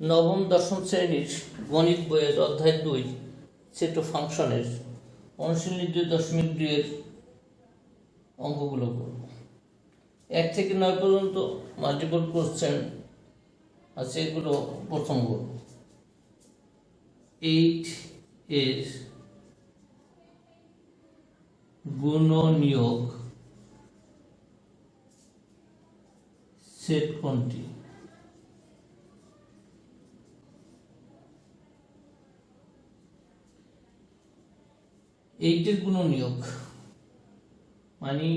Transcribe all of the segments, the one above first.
নবম দশম শ্রেণির গণিত বইয়ের অধ্যায় দুই, সেট ফাংশনের অনুশীলনী দুই দশমিক দুইয়ের অঙ্কগুলো করব এক থেকে নয় পর্যন্ত মাল্টিপল কোশ্চেন আছে, এগুলো প্রথম করব এইট এর গুণ নিয়োগ সেট কোনটি? এইটের গুণনীয়ক মানে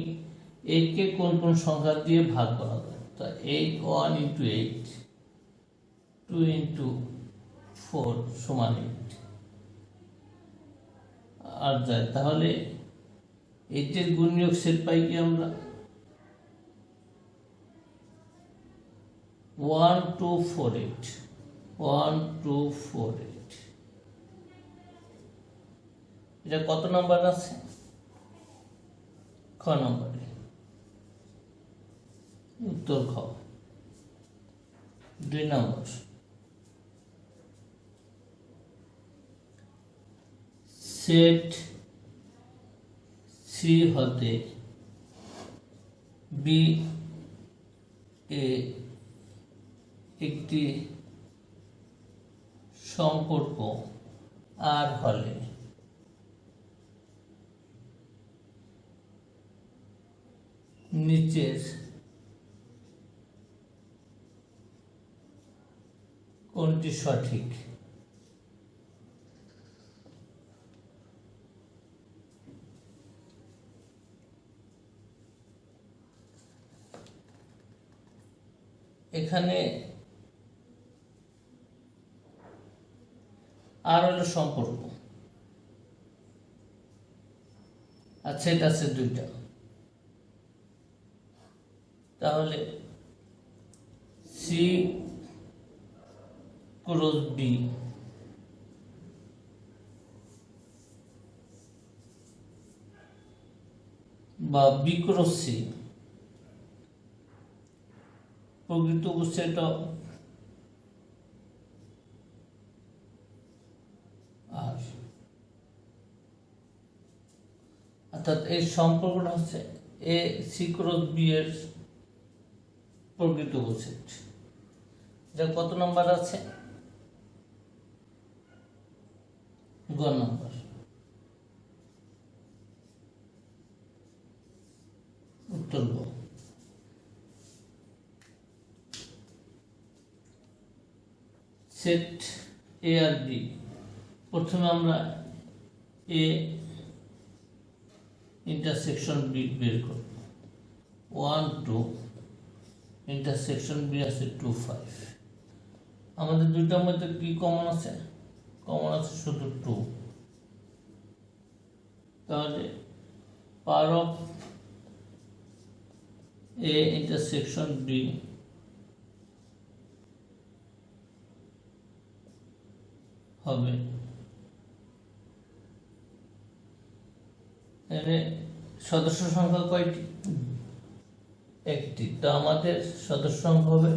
এইটকে কোন কোন সংখ্যা দিয়ে ভাগ করা যায়? তা eight one into eight, two into four সমান এইট। আর যায়, তাহলে এইটের গুণনীয়ক সেট পাই কি আমরা? One two four eight, one two four eight. এটা কত নাম্বার আছে? খ নম্বরে। উত্তর খ। দুই নম্বর। সেট সি হতে বি এ একটি সম্পর্ক আর হলে নিচের কোনটি সঠিক? এখানে আর হলো সম্পর্ক। আর সেট আছে দুইটা। তাহলে সি ক্রস বি বা বি ক্রস সি প্রকৃত সেটা আর। অর্থাৎ এই সম্পর্কটা হচ্ছে এ সি ক্রস বি এর প্রকৃত সেট যা কত নম্বর আছে? গ নম্বর। উত্তর গ। সেট এ আর বি। প্রথমে আমরা এ ইন্টারসেকশন বি বের করব। ওয়ান, টু ইন্টারসেকশন বি আছে টু ফাইভ আমাদের দুইটার মধ্যে কি কমন আছে? কমন আছে শুধু টু তাহলে power of A intersection B হবে। সদস্য সংখ্যা কয়টি? একটি। তো আমাদের সদস্য সংখ্যা হবে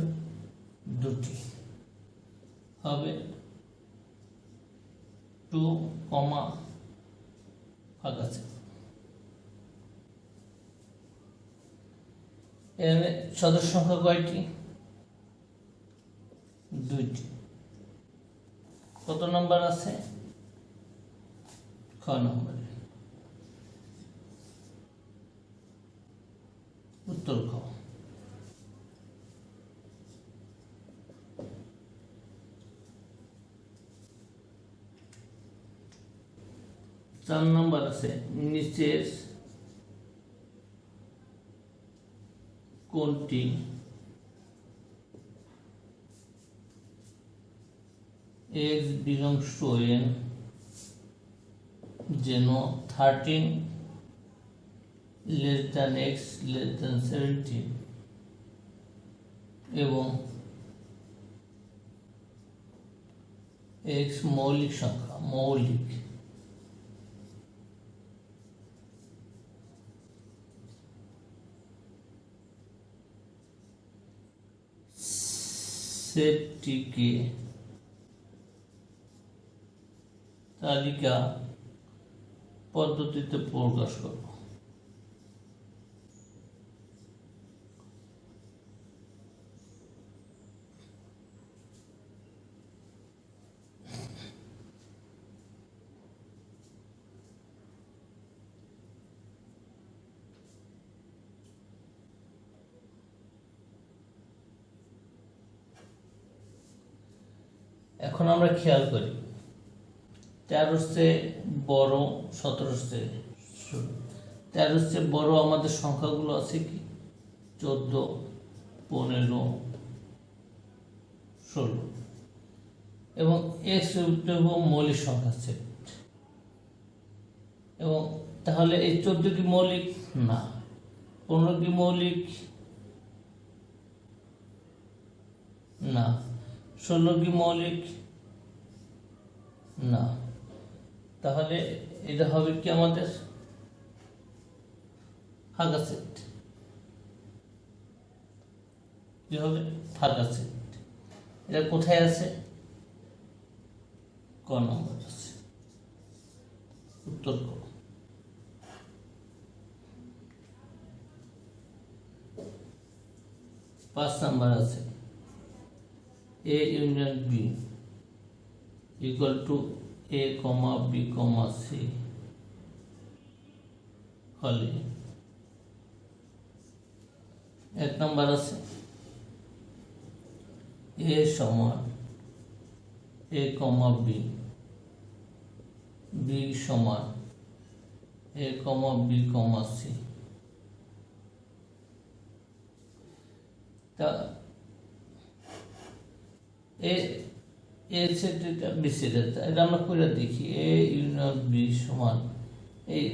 দুটি। হবে টু কমা ফাঁকা এখানে সদস্য সংখ্যা কয়টি? দুইটি। কত নম্বর আছে? খ নম্বরে। উত্তর খ। চার নম্বর আছে নিচের কোনটি? এক্স বিলংস টু এন যেন thirteen less than x less than seventeen এবং এক্স মৌলিক সংখ্যা, মৌলিক। সেটটিকে তালিকা পদ্ধতিতে প্রকাশ করব। এখন আমরা খেয়াল করি। তেরোর চেয়ে বড় সতেরোর চেয়ে তেরোর চেয়ে বড় আমাদের সংখ্যাগুলো আছে কি? চোদ্দ পনেরো ষোলো। এবং এক্স এবং মৌলিক সংখ্যা সেট এবং তাহলে এই চোদ্দ কি মৌলিক? না। পনেরো কি মৌলিক? না। ষোলো কি মৌলিক? না। তাহলে এটা হবে কি আমাদের? ফাঁকা সেট কি হবে? ফাঁকা এটা কোথায় আছে? ক নম্বর আছে। উত্তর পাঁচ নাম্বার আছে। A union b equal to a comma b comma c হলে এক নাম্বার আছে a সমান a কমা b b সমান a comma b comma c তা এ এ এটা আমরা করে দেখি এ ইউনিয়ন বি সমান. এই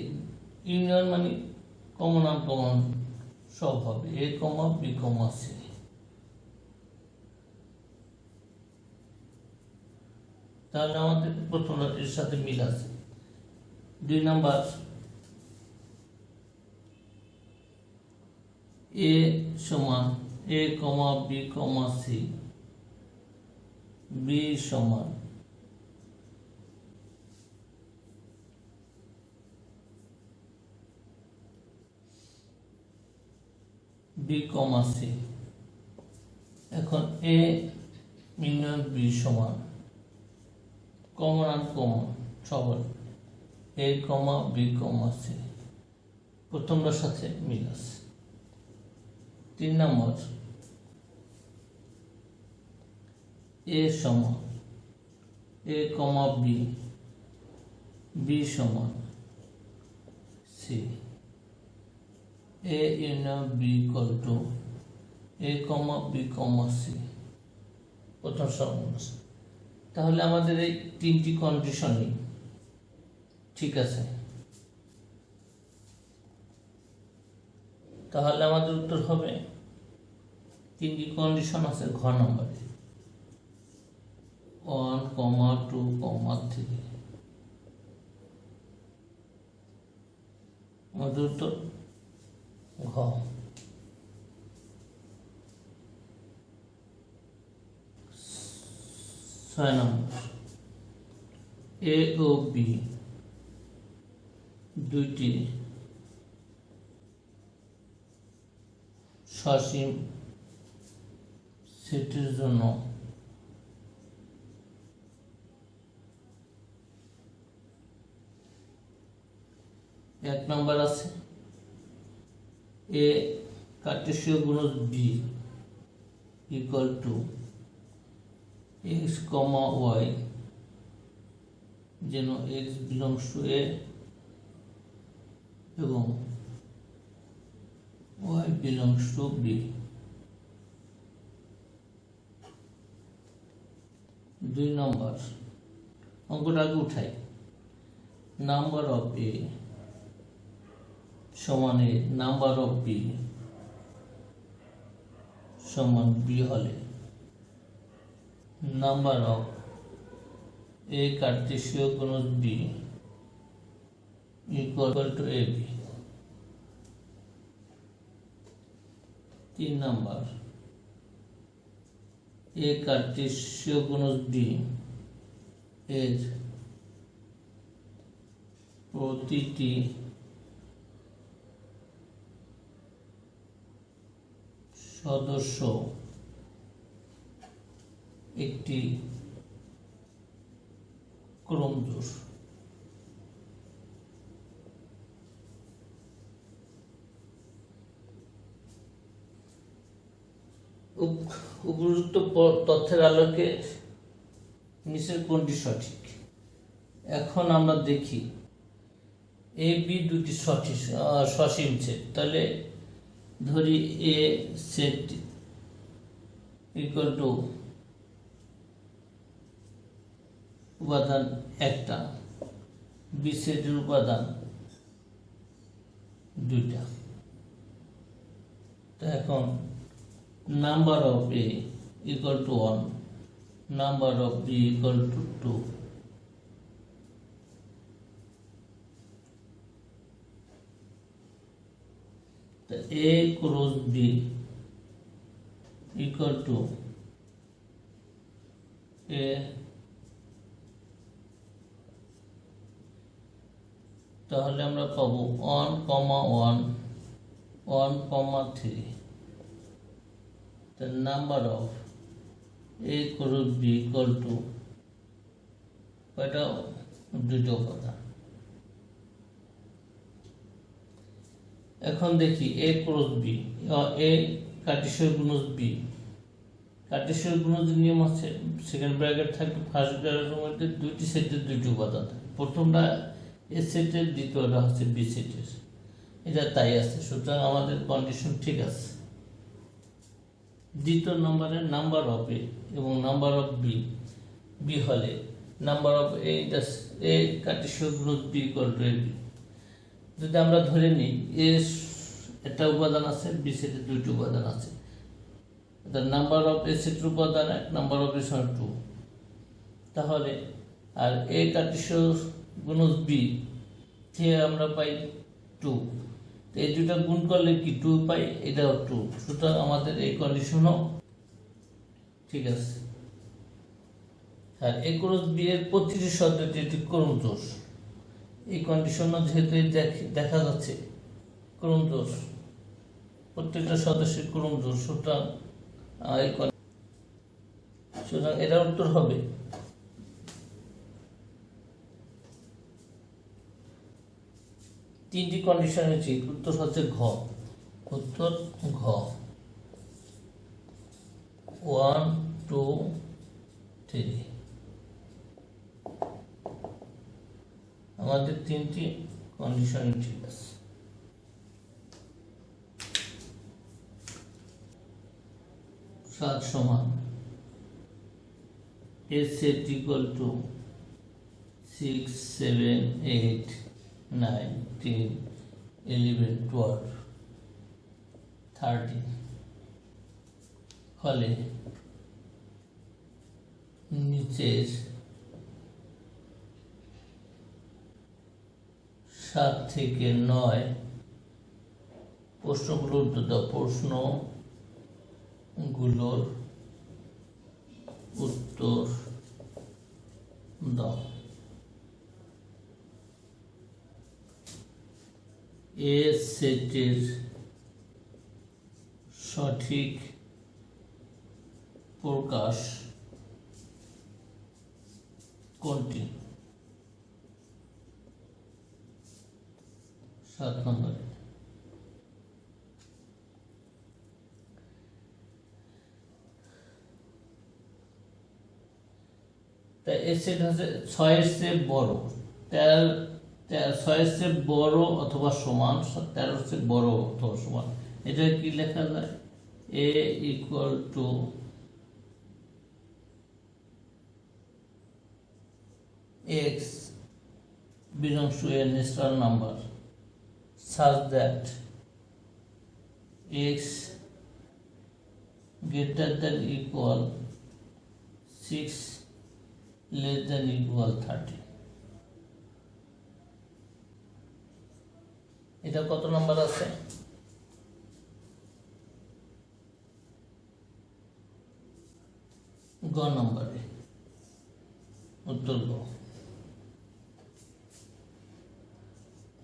ইউনিয়ন মানে কমন আন কমন সব হবে। এ কমা বি কমা সি তাহলে আমাদের প্রথম এর সাথে মিল আছে। দুই নাম্বার। এ সমান A comma B comma C B সমান। B comma C. এখন এ ইউনিয়ন বি সমান। কমন আর কমন সবল A comma, B comma C. প্রথমটার সাথে মিল আছে। তিন নম্বর এ সমান এ কমা বি বি সমান C A union B equal to A comma B comma C প্রথম সর্বনাশ। তাহলে আমাদের এই তিনটি কন্ডিশনই ঠিক আছে? তাহলে আমাদের উত্তর হবে, তিনটি কন্ডিশন আছে ঘ নম্বরে। One comma two comma three. আমাদের উত্তর ঘ। ছয় নম্বর। এ ও বি দুইটি সসীম সেটের জন্য এক নম্বর আছে। এ কার্টেসীয় গুণজ B equal to x comma y যেন এক্স বিলংস টু এ এবং ওয়াই বিলংস টু বি দুই নম্বর, অঙ্কটা আগে উঠাই। নাম্বার অফ এ সমান এ নাম্বার অফ বি সমান বি হলে। নাম্বার অফ এ কার্টেসীয় কোন B equal to A B তিন নাম্বার এ কার্টেসীয় কোন বি এর প্রতিটি সদস্য একটি ক্রমজোর উপ- উপযুক্ত তথ্যের আলোকে নিচের কোনটি সঠিক? এখন আমরা দেখি। এ, বি দুটি সঠিক সসীম সেট তাহলে ধরি এ সেট ইকুয়াল টু উপাদান একটা বি সেটের উপাদান দুইটা। তো এখন number of A equal to one number of B equal to two A cross B equal to A তাহলে আমরা পাবো one comma one one comma three the number of a cross b equal to কয়টা দুটো কথা। এখন দেখি A cross B A কার্টেশীয় গুণজ বি কার্টেশীয় গুণজ নিয়ম আছে সেকেন্ড ব্র্যাকেট থাকে ফার্স্ট ব্র্যাকেটের মধ্যে দুইটি সেটের দুইটি উপাদান থাকে। প্রথমটা এ সেটের দ্বিতীয়টা হচ্ছে বি সেটের এটা তাই আছে, সুতরাং আমাদের কন্ডিশন ঠিক আছে। দ্বিতীয় নম্বরের নাম্বার অফ এ এবং নাম্বার অফ বি বি হলে নাম্বার অফ এ এটা এ কার্টেশীয় group B equal to A B যদি আমরা ধরে নিই, এ একটা উপাদান আছে, বি সেটের দুইটি উপাদান আছে। নাম্বার অফ এ সেটের উপাদান এক নাম্বার অফ এ টু তাহলে, আর এ কার্টেশীয় গুণজ বি থেকে আমরা পাই টু এই দুটা গুণ করলে কি টু পাই? এটাও টু সুতরাং আমাদের এই কন্ডিশনও ঠিক আছে। আর এ ক্রস বি এর প্রতিটি শব্দটি একটি ক্রম দোষ। এই কন্ডিশনও যেহেতু দেখ- যাচ্ছে ক্রম দোষ। প্রত্যেকটা সদস্যের ক্রম দোষ, সুতরাং সুতরাং এটার উত্তর হবে। তিনটি কন্ডিশন হচ্ছে উত্তর হচ্ছে ঘ। উত্তর ঘ। ওয়ান টু থ্রি আমাদের তিনটি কন্ডিশন ঠিক আছে সাত সমান S set equal to six seven eight nine ten eleven twelve thirteen ফলে নিচের সাত থেকে নয়। প্রশ্নগুলোর প্রশ্নগুলোর উত্তর দাও। এ সেটের সঠিক প্রকাশ কোনটি সাত নম্বরে তা এ সেট হচ্ছে ছয়ের চেয়ে বড়। তেরো ছয়ের চেয়ে বড় অথবা সমান তেরো হচ্ছে বড় অথবা সমান। এটা কি লেখা যায়? A equal to x belongs to a natural number such that x greater than equal 6 less than equal 30 এটা কত নাম্বার আছে? গ নম্বরে। উত্তর গ।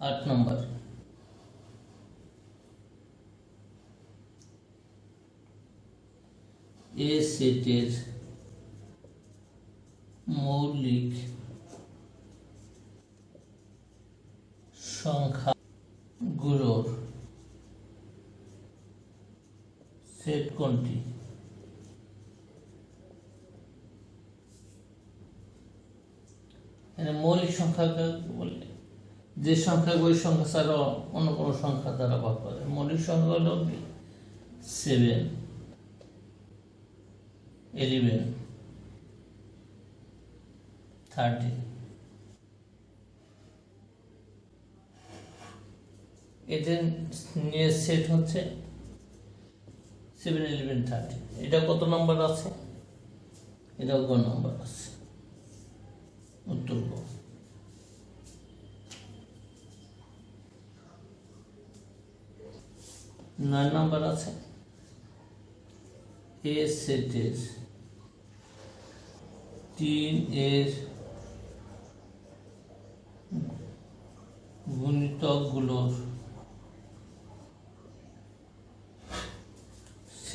আট নম্বর। এ সেটের মৌলিক সংখ্যাগুলোর সেট কোনটি? মৌলিক সংখ্যা বলে যে সংখ্যা ওই সংখ্যা ছাড়া অন্য কোনো সংখ্যা দ্বারা ভাগ করে মৌলিক সংখ্যা হলো কি? সেভেন ইলেভেন থার্টি এদের নিয়ে সেট হচ্ছে সেভেন ইলেভেন থার্টি এটা কত নম্বর আছে? এটা গ নম্বর আছে। উত্তর নয় নম্বর আছে। এ সেটের তিন এর গুণিতকগুলোর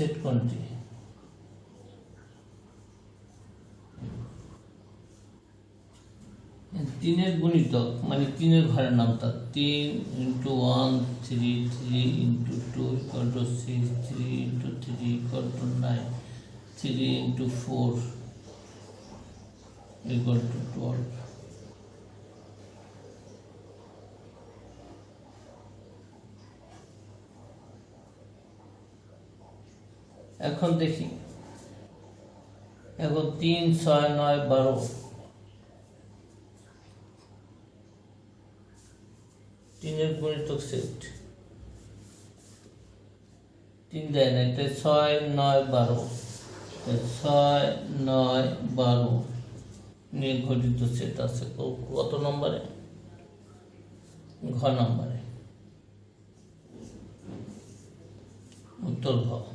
সেট কোনটি? তিনের গুণিতক মানে তিনের ঘরের নামটা তিন into one three three into two equal to six three into three equal to nine three into four equal to twelve এখন দেখি। এখন তিন, ছয়, নয়, বারো। তিনের গুণিতক সেট তিন দেয় না, এটা ছয়, নয়, বারো। ছয়, নয়, বারো। নিয়ে গঠিত সেট আছে। কত নম্বরে? ঘ নম্বরে। উত্তর ঘ।